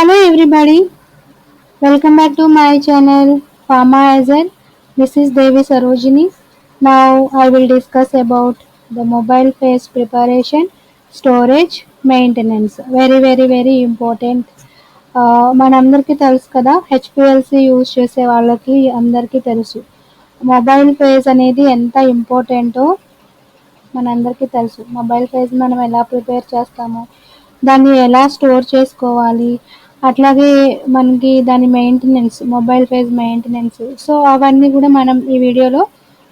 Hello everybody welcome back to my channel pharma యాజర్ this is Devi Sarojini now I will discuss about the mobile phase preparation storage maintenance very very very important మనందరికీ తెలుసు కదా HPLC use చేసే వాళ్ళకి అందరికీ తెలుసు mobile phase అనేది ఎంత ఇంపార్టెంటో మనందరికీ తెలుసు మొబైల్ ఫేజ్ మనం ఎలా ప్రిపేర్ చేస్తామో దాన్ని ఎలా స్టోర్ చేసుకోవాలి అట్లాగే మనకి దాని maintenance mobile phase maintenance so అవన్నీ కూడా మనం ఈ వీడియోలో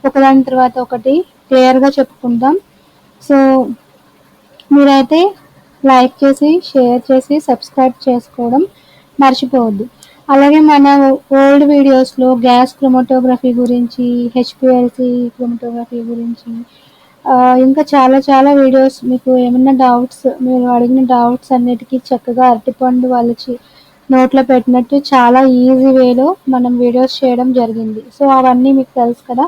ఒకదాని తర్వాత ఒకటి క్లియర్గా చెప్పుకుందాం. సో మీరైతే లైక్ చేసి షేర్ చేసి సబ్స్క్రైబ్ చేసుకోవడం మర్చిపోవద్దు. అలాగే మన ఓల్డ్ వీడియోస్లో గ్యాస్ క్రోమటోగ్రఫీ గురించి హెచ్పిఎల్సి క్రోమటోగ్రఫీ గురించి ఇంకా చాలా చాలా వీడియోస్ మీకు ఏమైనా డౌట్స్ మీరు అడిగిన డౌట్స్ అన్నిటికీ చక్కగా అరటిపండు వాళ్ళకి నోట్లో పెట్టినట్టు చాలా ఈజీ వేలో మనం వీడియోస్ చేయడం జరిగింది. సో అవన్నీ మీకు తెలుసు కదా.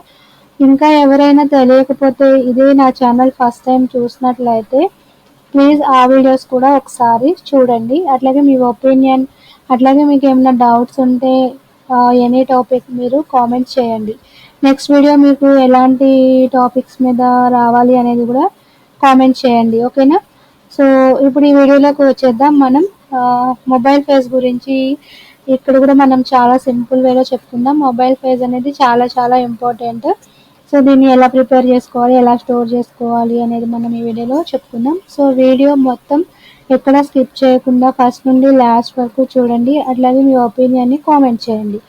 ఇంకా ఎవరైనా తెలియకపోతే ఇదే నా ఛానల్ ఫస్ట్ టైం చూసినట్లయితే ప్లీజ్ ఆ వీడియోస్ కూడా ఒకసారి చూడండి. అట్లాగే మీ ఒపీనియన్ అట్లాగే మీకు ఏమైనా డౌట్స్ ఉంటే ఎనీ టాపిక్ మీరు కామెంట్ చేయండి. నెక్స్ట్ వీడియో మీకు ఎలాంటి టాపిక్స్ మీద రావాలి అనేది కూడా కామెంట్ చేయండి ఓకేనా సో ఇప్పుడు ఈ వీడియోలోకి వచ్చేద్దాం మనం. మొబైల్ ఫేజ్ గురించి ఇక్కడ కూడా మనం చాలా సింపుల్ వేలో చెప్పుకుందాం. మొబైల్ ఫేజ్ అనేది చాలా చాలా ఇంపార్టెంట్ సో దీన్ని ఎలా ప్రిపేర్ చేసుకోవాలి ఎలా స్టోర్ చేసుకోవాలి అనేది మనం ఈ వీడియోలో చెప్పుకుందాం. సో వీడియో మొత్తం ఎక్కడ స్కిప్ చేయకుండా ఫస్ట్ నుండి లాస్ట్ వరకు చూడండి. అట్లాగే మీ ఒపీనియన్ని కామెంట్ చేయండి.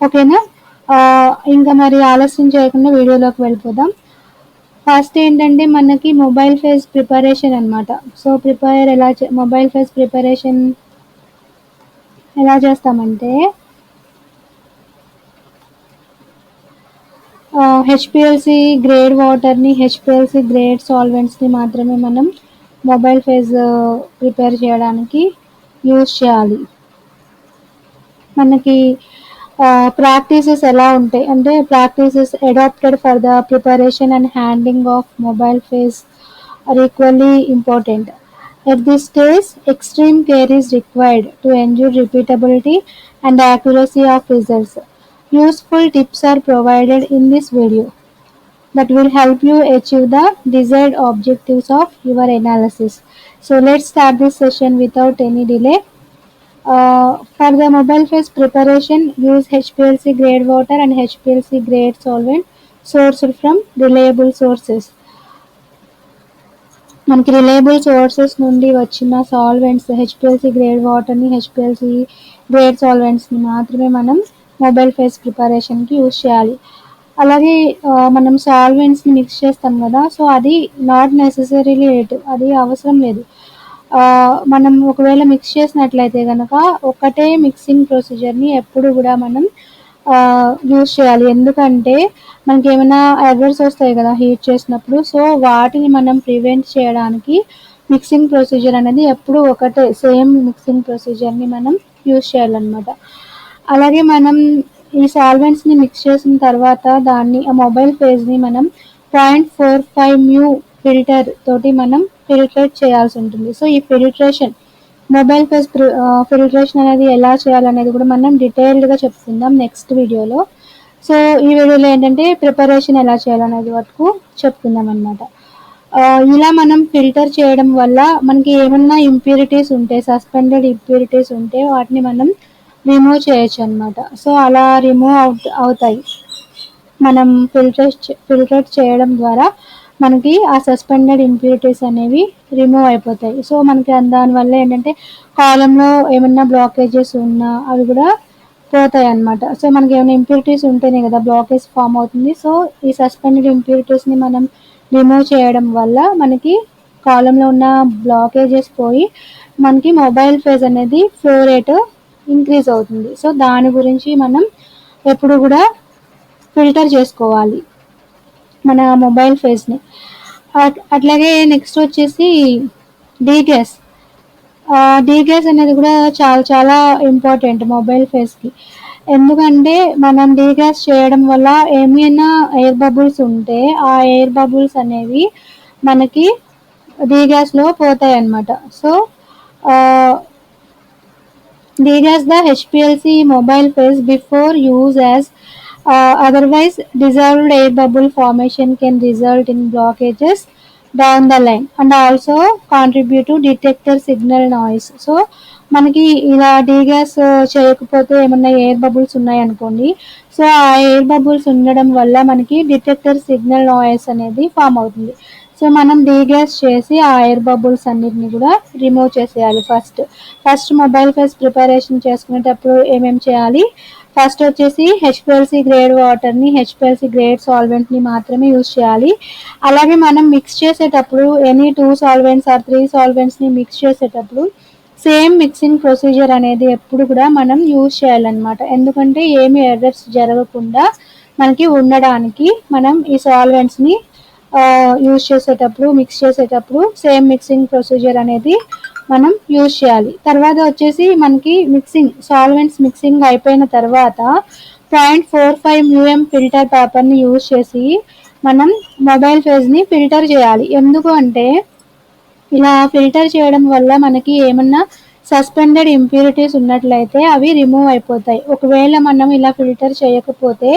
ఓకేనా ఇంకా మరి ఆలస్యం చేయకుండా వీడియోలోకి వెళ్ళిపోదాం. ఫస్ట్ ఏంటంటే మనకి మొబైల్ ఫేజ్ ప్రిపరేషన్ అన్నమాట. సో ప్రిపేర్ ఎలా మొబైల్ ఫేజ్ ప్రిపరేషన్ ఎలా చేస్తామంటే హెచ్పిఎల్సి గ్రేడ్ వాటర్ని హెచ్పిఎల్సి గ్రేడ్ సాల్వెంట్స్ని మాత్రమే మనం మొబైల్ ఫేజ్ ప్రిపేర్ చేయడానికి యూజ్ చేయాలి. మనకి ప్రాక్టీసెస్ ఎలా ఉంటాయి అంటే practices adapted for the preparation and handing of mobile phase are equally important At this stage, extreme care is required to ensure repeatability and accuracy of results. Useful tips are provided in this video that will help you achieve the desired objectives of your analysis. So let's start this session without any delay. For for the mobile phase preparation, use HPLC grade water and HPLC grade solvent sourced from reliable sources. మనకి reliable sources నుండి వచ్చిన solvents HPLC grade వాటర్ని HPLC grade సాల్వెంట్స్ని మాత్రమే మనం mobile face ప్రిపరేషన్కి use చేయాలి అలాగే uh, మనం సాల్వెంట్స్ని మిక్స్ చేస్తాం కదా సో అది నాట్ నెసెసరీలీ ఎట్ అది అవసరం లేదు మనం ఒకవేళ మిక్స్ చేసినట్లయితే కనుక ఒకటే మిక్సింగ్ ప్రొసీజర్ని ఎప్పుడు కూడా మనం యూజ్ చేయాలి. ఎందుకంటే మనకి ఏమైనా ఎర్రర్స్ వస్తాయి కదా హీట్ చేసినప్పుడు. సో వాటిని మనం ప్రివెంట్ చేయడానికి మిక్సింగ్ ప్రొసీజర్ అనేది ఎప్పుడు ఒకటే సేమ్ మిక్సింగ్ ప్రొసీజర్ని మనం యూజ్ చేయాలన్నమాట. అలాగే మనం ఈ సాల్వెంట్స్ని మిక్స్ చేసిన తర్వాత దాన్ని ఆ మొబైల్ ఫేజ్ని మనం point four five mu filter తోటి మనం ఫిల్ట్రేట్ చేయాల్సి ఉంటుంది. సో ఈ ఫిల్ట్రేషన్ మొబైల్ ఫేస్ ఫిల్ట్రేషన్ అనేది ఎలా చేయాలనేది కూడా మనం డీటెయిల్డ్గా చెప్పుకుందాం నెక్స్ట్ వీడియోలో. సో ఈ వీడియోలో ఏంటంటే ప్రిపరేషన్ ఎలా చేయాలనేది వరకు చెప్పుకుందాం అనమాట ఇలా మనం ఫిల్టర్ చేయడం వల్ల మనకి ఏమన్నా ఇంప్యూరిటీస్ ఉంటే సస్పెండెడ్ ఇంప్యూరిటీస్ ఉంటే వాటిని మనం రిమూవ్ చేయొచ్చు అనమాట సో అలా రిమూవ్ అవుట్ అవుతాయి. మనం ఫిల్టరేట్ ఫిల్టరేట్ చేయడం ద్వారా మనకి ఆ సస్పెండెడ్ ఇంప్యూరిటీస్ అనేవి రిమూవ్ అయిపోతాయి. సో మనకి దానివల్ల ఏంటంటే కాలంలో ఏమన్నా బ్లాకేజెస్ ఉన్నా అవి కూడా పోతాయి అన్నమాట. సో మనకి ఏమైనా ఇంప్యూరిటీస్ ఉంటేనే కదా బ్లాకేజ్ ఫామ్ అవుతుంది. సో ఈ సస్పెండెడ్ ఇంప్యూరిటీస్ని మనం రిమూవ్ చేయడం వల్ల మనకి కాలంలో ఉన్న బ్లాకేజెస్ పోయి మనకి మొబైల్ ఫేజ్ అనేది ఫ్లో రేట్ ఇంక్రీజ్ అవుతుంది. సో దాని గురించి మనం ఎప్పుడు కూడా ఫిల్టర్ చేసుకోవాలి. మన మొబైల్ ఫేస్ని అట్- అట్లాగే నెక్స్ట్ వచ్చేసి డీ గ్యాస్ డీ గ్యాస్ అనేది కూడా చాలా చాలా ఇంపార్టెంట్ మొబైల్ ఫేస్కి ఎందుకంటే మనం డీ గ్యాస్ చేయడం వల్ల ఏమైనా ఎయిర్ బబుల్స్ ఉంటే ఆ ఎయిర్ బబుల్స్ అనేవి మనకి డీగ్యాస్లో పోతాయి అన్నమాట so degas the HPLC mobile phase before use as uh, otherwise dissolved air bubble formation can result in blockages down the line and also contribute to detector signal noise. So మనకి ఇలా degas uh, చేయకపోతే ఏమన్నా air bubbles ఉన్నాయనుకోండి so ఆ air bubbles ఉండడం వల్ల మనకి detector signal noise అనేది ఫామ్ అవుతుంది. సో మనం డీగ్యాస్ చేసి ఆ ఎయిర్ బబుల్స్ అన్నిటిని కూడా రిమూవ్ చేసేయాలి first first mobile phase preparation చేసుకునేటప్పుడు ఏమేమి చేయాలి? ఫస్ట్ వచ్చేసి హెచ్పిఎల్సి గ్రేడ్ వాటర్ని హెచ్పిఎల్సి గ్రేడ్ సాల్వెంట్ని మాత్రమే యూజ్ చేయాలి. అలాగే మనం మిక్స్ చేసేటప్పుడు any two solvents or three సాల్వెంట్స్ని mix చేసేటప్పుడు సేమ్ మిక్సింగ్ ప్రొసీజర్ అనేది ఎప్పుడు కూడా మనం యూజ్ చేయాలన్నమాట. ఎందుకంటే ఏమి ఎర్రర్స్ జరగకుండా మనకి ఉండడానికి మనం ఈ సాల్వెంట్స్ని యూజ్ చేసేటప్పుడు మిక్స్ చేసేటప్పుడు సేమ్ మిక్సింగ్ ప్రొసీజర్ అనేది మనం యూజ్ చేయాలి. తర్వాత వచ్చేసి మనకి మిక్సింగ్ సాల్వెంట్స్ మిక్సింగ్ అయిపోయిన తర్వాత point four five mu m filter పేపర్ని యూజ్ చేసి మనం మొబైల్ ఫేజ్ని ఫిల్టర్ చేయాలి. ఎందుకు అంటే ఇలా ఫిల్టర్ చేయడం వల్ల మనకి ఏమన్నా సస్పెండెడ్ ఇంప్యూరిటీస్ ఉన్నట్లయితే అవి రిమూవ్ అయిపోతాయి. ఒకవేళ మనం ఇలా ఫిల్టర్ చేయకపోతే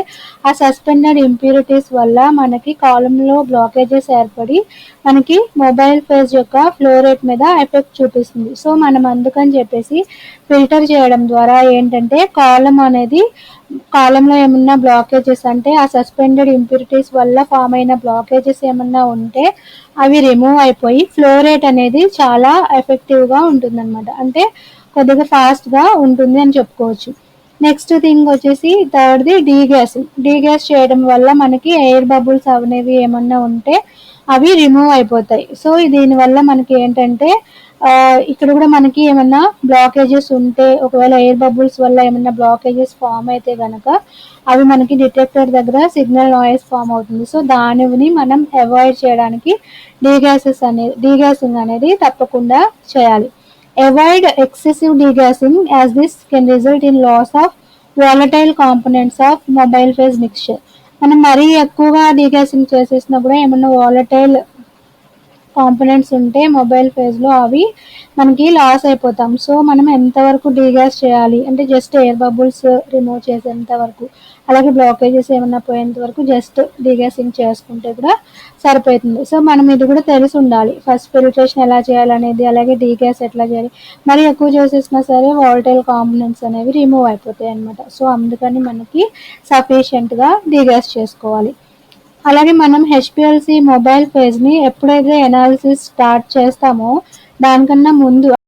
ఆ సస్పెండెడ్ ఇంప్యూరిటీస్ వల్ల మనకి కాలంలో బ్లాకేజెస్ ఏర్పడి మనకి మొబైల్ ఫేజ్ యొక్క ఫ్లో రేట్ మీద ఎఫెక్ట్ చూపిస్తుంది. సో మనం అందుకని చెప్పేసి ఫిల్టర్ చేయడం ద్వారా ఏంటంటే కాలం అనేది కాలంలో ఏమన్నా బ్లాకేజెస్ అంటే ఆ సస్పెండెడ్ ఇంప్యూరిటీస్ వల్ల ఫామ్ అయిన బ్లాకేజెస్ ఏమన్నా ఉంటే అవి రిమూవ్ అయిపోయి ఫ్లో రేట్ అనేది చాలా ఎఫెక్టివ్గా ఉంటుందన్నమాట. అంటే కొద్దిగా ఫాస్ట్గా ఉంటుంది అని చెప్పుకోవచ్చు. నెక్స్ట్ థింగ్ వచ్చేసి థర్డ్ది డీ గ్యాస్ చేయడం వల్ల మనకి ఎయిర్ బబుల్స్ అనేవి ఏమన్నా ఉంటే అవి రిమూవ్ అయిపోతాయి. సో దీనివల్ల మనకి ఏంటంటే ఇక్కడ కూడా మనకి ఏమన్నా బ్లాకేజెస్ ఉంటే ఒకవేళ ఎయిర్ బబుల్స్ వల్ల ఏమన్నా బ్లాకేజెస్ ఫామ్ అయితే కనుక అవి మనకి డిటెక్టర్ దగ్గర సిగ్నల్ నాయిస్ ఫామ్ అవుతుంది. సో దానిని మనం అవాయిడ్ చేయడానికి డీగ్యాసెస్ అనేది డీగ్యాసింగ్ అనేది తప్పకుండా చేయాలి. Avoid excessive degassing as this can result in loss of volatile components of mobile phase mixture మనం మరీ ఎక్కువగా డీగ్యాసింగ్ చేసేసినా కూడా ఏమన్నా వాలటైల్ కాంపనెంట్స్ ఉంటే మొబైల్ ఫేజ్లో అవి మనకి లాస్ అయిపోతాం. సో మనం ఎంతవరకు డీగ్యాస్ చేయాలి? అంటే జస్ట్ ఎయిర్ బబుల్స్ రిమూవ్ చేసేంత వరకు. అలాగే బ్లాకేజెస్ ఏమైనా పోయేంత వరకు జస్ట్ డీగ్యాసింగ్ చేసుకుంటే కూడా సరిపోతుంది. సో మనం ఇది కూడా తెలిసి ఉండాలి. ఫస్ట్ ఫిల్ట్రేషన్ ఎలా చేయాలనేది అలాగే డీగ్యాస్ ఎట్లా చేయాలి. మరి ఎక్కువ చేసేసినా సరే వాల్టైల్ కాంపనెంట్స్ అనేవి రిమూవ్ అయిపోతాయి అనమాట సో అందుకని మనకి సఫిషియెంట్గా డీగ్యాస్ చేసుకోవాలి. అలాగే మనం హెచ్పిఎల్సి మొబైల్ ఫేజ్ని ఎప్పుడైతే ఎనాలిసిస్ స్టార్ట్ చేస్తామో దానికన్నా ముందు